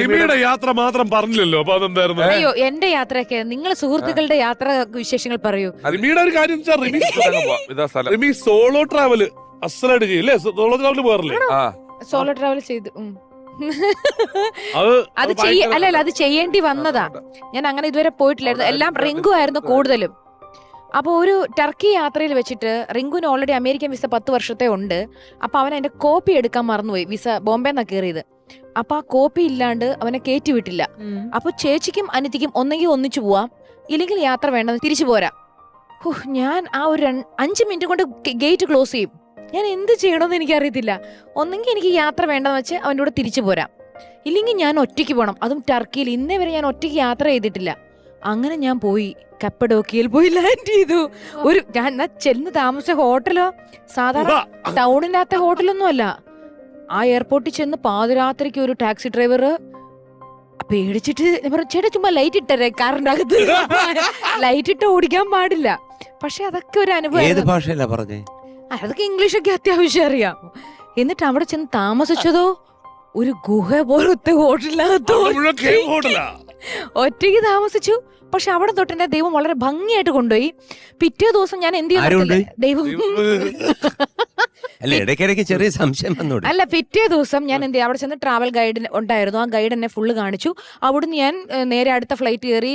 റിമിയുടെ യാത്ര മാത്രം പറഞ്ഞില്ലല്ലോ അപ്പൊ അതെന്തായിരുന്നു? അയ്യോ എന്റെ യാത്രയൊക്കെ നിങ്ങൾ സുഹൃത്തുക്കളുടെ യാത്ര വിശേഷങ്ങൾ പറയൂ. റിമിയുടെ ഒരു കാര്യം വെച്ചാൽ റിമി. ഇതാ സ്ഥലം. റിമി സോളോ ട്രാവൽ അസലായിട്ട് ചെയ്യും അല്ലേ? സോളോ ട്രാവൽ പോകാറില്ലേ? ആ. സോളോ ട്രാവൽ ചെയ്തു ഉം. അത് അത് ചെയ്യ അല്ല അല്ല അത് ചെയ്യേണ്ടി വന്നതാ. ഞാൻ അങ്ങനെ ഇതുവരെ പോയിട്ടില്ലായിരുന്നു. എല്ലാം റിങ്കു ആയിരുന്നു കൂടുതലും. അപ്പോൾ ഒരു ടർക്കി യാത്രയിൽ വെച്ചിട്ട് റിങ്കുവിന് ഓൾറെഡി അമേരിക്കൻ വിസ പത്ത് വർഷത്തെ ഉണ്ട്. അപ്പൊ അവൻ അതിന്റെ കോപ്പി എടുക്കാൻ മറന്നുപോയി വിസ ബോംബെന്നാ കയറിയത് അപ്പൊ ആ കോപ്പി ഇല്ലാണ്ട് അവനെ കയറ്റി വിട്ടില്ല. അപ്പൊ ചേച്ചിക്കും അനിത്തിക്കും ഒന്നെങ്കിൽ ഒന്നിച്ചു പോവാം. ഇല്ലെങ്കിൽ യാത്ര വേണ്ട തിരിച്ചു പോരാ. ഹോ, ഞാൻ ആ ഒരു രണ്ട്- അഞ്ച് മിനിറ്റ് കൊണ്ട് ഗേറ്റ് ക്ലോസ് ചെയ്യും. ഞാൻ എന്ത് ചെയ്യണമെന്ന് എനിക്ക് അറിയത്തില്ല ഒന്നെങ്കിൽ എനിക്ക് യാത്ര വേണ്ടെന്ന് വെച്ച് അവന്റെ കൂടെ തിരിച്ചു പോരാം. ഇല്ലെങ്കിൽ ഞാൻ ഒറ്റയ്ക്ക് പോകണം അതും ടർക്കിയിൽ ഇന്നേ വരെ ഞാൻ ഒറ്റയ്ക്ക് യാത്ര ചെയ്തിട്ടില്ല. അങ്ങനെ ഞാൻ പോയി. കപ്പഡോക്കിയിൽ പോയി ലാൻഡ് ചെയ്തു. ഒരു ഞാൻ എന്നാ ചെന്ന് താമസിച്ച ഹോട്ടലോ? സാധാരണ ടൗണിനകത്തെ ഹോട്ടലൊന്നും അല്ല. ആ എയർപോർട്ടിൽ ചെന്ന് പാതിരാത്രിക്ക് ഒരു ടാക്സി ഡ്രൈവർ പേടിച്ചിട്ട് ഞാൻ പറഞ്ഞു ചേട്ടാ ചുമ്മാ ലൈറ്റ് ഇട്ടേ കാറിന്റെ അകത്ത് ലൈറ്റ് ഇട്ട് ഓടിക്കാൻ പാടില്ല. പക്ഷെ അതൊക്കെ ഒരു അനുഭവം ഏത് ഭാഷയല്ല പറഞ്ഞേ? അതൊക്കെ ഇംഗ്ലീഷൊക്കെ അത്യാവശ്യം അറിയാം. എന്നിട്ട് അവിടെ ചെന്ന് താമസിച്ചതോ? ഒരു ഗുഹ പോലത്തെ ഹോട്ടലിനകത്തോ മുഴുവൻ cave. ഒറ്റയ്ക്ക് താമസിച്ചു. പക്ഷെ അവിടെ തൊട്ട് എന്നെ ദൈവം വളരെ ഭംഗിയായിട്ട് കൊണ്ടുപോയി. പിറ്റേ ദിവസം ഞാൻ എന്ത് ആര് ചെയ്തില്ല ദൈവം. അല്ല ഇടയ്ക്കിടയ്ക്ക് ചെറിയ സംശയം വന്നോട്. അല്ല പിറ്റേ ദിവസം ഞാൻ എന്ത് ചെയ്യും? അവിടെ ചെന്ന് ട്രാവൽ ഗൈഡ് ഉണ്ടായിരുന്നു. ആ ഗൈഡ് എന്നെ ഫുള്ള് കാണിച്ചു. അവിടുന്ന് ഞാൻ ഏഹ്, നേരെ അടുത്ത ഫ്ലൈറ്റ് കയറി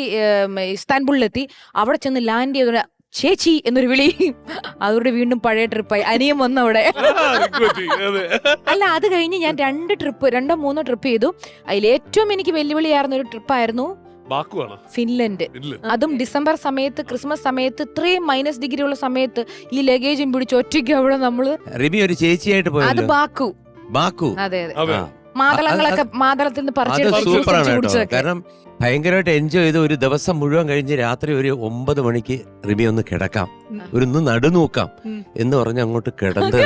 ഇസ്താൻബുളിലെത്തി. അവിടെ ചെന്ന് ലാൻഡ് ചെയ്ത ചേച്ചി എന്നൊരു വിളി. അവരുടെ വീണ്ടും പഴയ ട്രിപ്പായി അനിയം വന്നു അവിടെ. അല്ല അത് കഴിഞ്ഞ് ഞാൻ രണ്ട് ട്രിപ്പ് രണ്ടോ മൂന്നോ ട്രിപ്പ് ചെയ്തു. അതിൽ ഏറ്റവും എനിക്ക് വെല്ലുവിളിയായിരുന്ന ഒരു ട്രിപ്പായിരുന്നു ബാക്കുവാണ്? ഫിൻലൻഡ്. അതും ഡിസംബർ സമയത്ത് ക്രിസ്മസ് സമയത്ത് ഇത്രയും മൈനസ് ഡിഗ്രി ഉള്ള സമയത്ത് ഈ ലഗേജും പിടിച്ച് ഒറ്റയ്ക്ക് അവിടെ നമ്മൾ റിമി ഒരു ചേച്ചിയായിട്ട് അത് പോയല്ലോ ബാക്കു. ബാക്കു? അതെ അതെ. മാതളങ്ങളൊക്കെ മാതളത്തിൽ നിന്ന് അത് സൂപ്പറാണ് കേട്ടോ. കാരണം ഭയങ്കരമായിട്ട് എൻജോയ് ചെയ്ത് ഒരു ദിവസം മുഴുവൻ കഴിഞ്ഞ് രാത്രി ഒരു ഒമ്പത് മണിക്ക് റിമി ഒന്ന് കിടക്കാം. ഒരു ഒന്ന് നടുനൂക്കാം എന്ന് പറഞ്ഞ് അങ്ങോട്ട് കിടന്ന്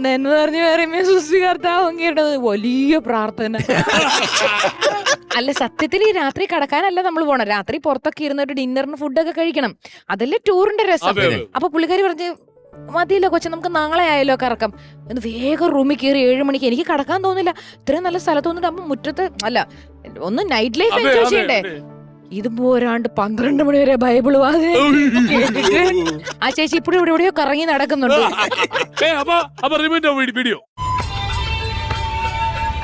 നെന്ന് പറഞ്ഞു പറയുമ്പോ സുസി കർത്താവ് അങ്ങേരുടെ വലിയ പ്രാർത്ഥന. അല്ല സത്യത്തിൽ ഈ രാത്രി കടക്കാനല്ല നമ്മൾ പോണം രാത്രി പുറത്തൊക്കെ ഇരുന്നിട്ട് ഡിന്നറിന് ഫുഡൊക്കെ കഴിക്കണം. അതല്ലേ ടൂറിന്റെ രസം. അപ്പൊ പുള്ളിക്കാരി പറഞ്ഞ് മതിയല്ലോ കൊച്ചു നമുക്ക് നാളെ ആയല്ലോ കറക്കം എന്ന് വേഗം റൂമിൽ കയറി ഏഴ് മണിക്ക് എനിക്ക് കടക്കാൻ തോന്നില്ല. ഇത്രയും നല്ല സ്ഥലത്ത് വന്നിട്ട് അപ്പൊ മുറ്റത്ത് അല്ല ഒന്ന് നൈറ്റ് ലൈഫ് എൻജോയ് ചെയ്യണ്ടേ. ഇത് പോരാണ്ട് പന്ത്രണ്ട് മണി വരെ ബൈബിൾ വാതെ കേട്ടിട്ട് ആ ചേച്ചി ഇപ്പോഴും ഇവിടെ എവിടെയോ കറങ്ങി നടക്കുന്നുണ്ട്. വീഡിയോ.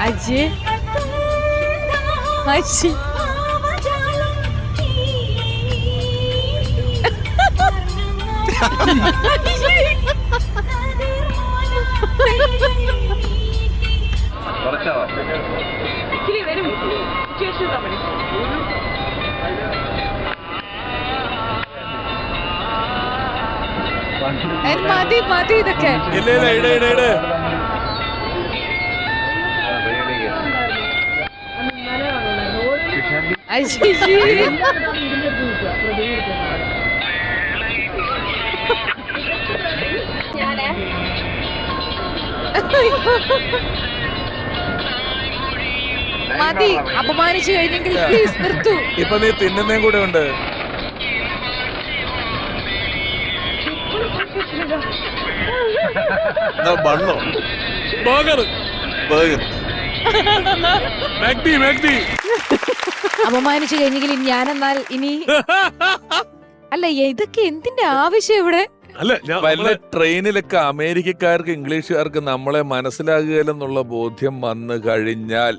അജി. അജി. മതി മതി ഇതൊക്കെ. മതി അപമാനിച്ചു കഴിഞ്ഞെങ്കിൽ പ്ലീസ് നിർത്തു. ഇപ്പൊ നീ തിന്നുന്നേം കൂടെ ഉണ്ട്. ബണ്ണോ? ബർഗർ. മാഗ്ഡി മാഗ്ഡി അപമാനിച്ചു കഴിഞ്ഞെങ്കിൽ ഞാൻ ഞാനെന്നാൽ ഇനി അല്ല ഇതൊക്കെ എന്തിന്റെ ആവശ്യം ഇവിടെ? അല്ല വല്ല ട്രെയിനിലൊക്കെ അമേരിക്കക്കാർക്ക് ഇംഗ്ലീഷുകാർക്ക് നമ്മളെ മനസ്സിലാകുക എന്നുള്ള ബോധ്യം വന്നു കഴിഞ്ഞാൽ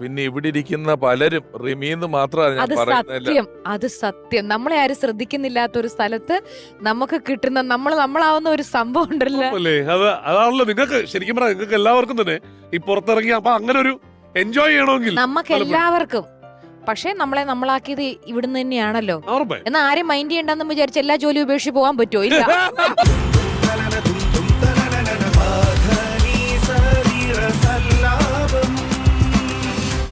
പിന്നെ ഇവിടെ ഇരിക്കുന്ന പലരും റിമീന്ന് മാത്രമാണ് ഞാൻ അത് പറയുന്നില്ല സത്യം അത് സത്യം. നമ്മളെ ആരും ശ്രദ്ധിക്കുന്നില്ലാത്ത ഒരു സ്ഥലത്ത് നമുക്ക് കിട്ടുന്ന നമ്മൾ നമ്മളാവുന്ന ഒരു സംഭവം ഉണ്ടല്ലോ. അല്ലേ അത് അതാണല്ലോ നിങ്ങൾക്ക് ശരിക്കും പറഞ്ഞാൽ നിങ്ങൾക്ക് എല്ലാവർക്കും തന്നെ ഈ പുറത്തിറങ്ങി അപ്പൊ അങ്ങനെ ഒരു എൻജോയ് ചെയ്യണമെങ്കിൽ. നമുക്ക് എല്ലാവർക്കും. പക്ഷേ നമ്മളെ നമ്മളാക്കിയത് ഇവിടുന്ന് തന്നെയാണല്ലോ. ഉറപ്പായി. എന്നാ ആരും മൈൻഡ് ചെയ്യണ്ടെന്ന് വിചാരിച്ച് എല്ലാ ജോലിയും ഉപേക്ഷിച്ച് പോകാൻ പറ്റുമോ? ഇല്ല.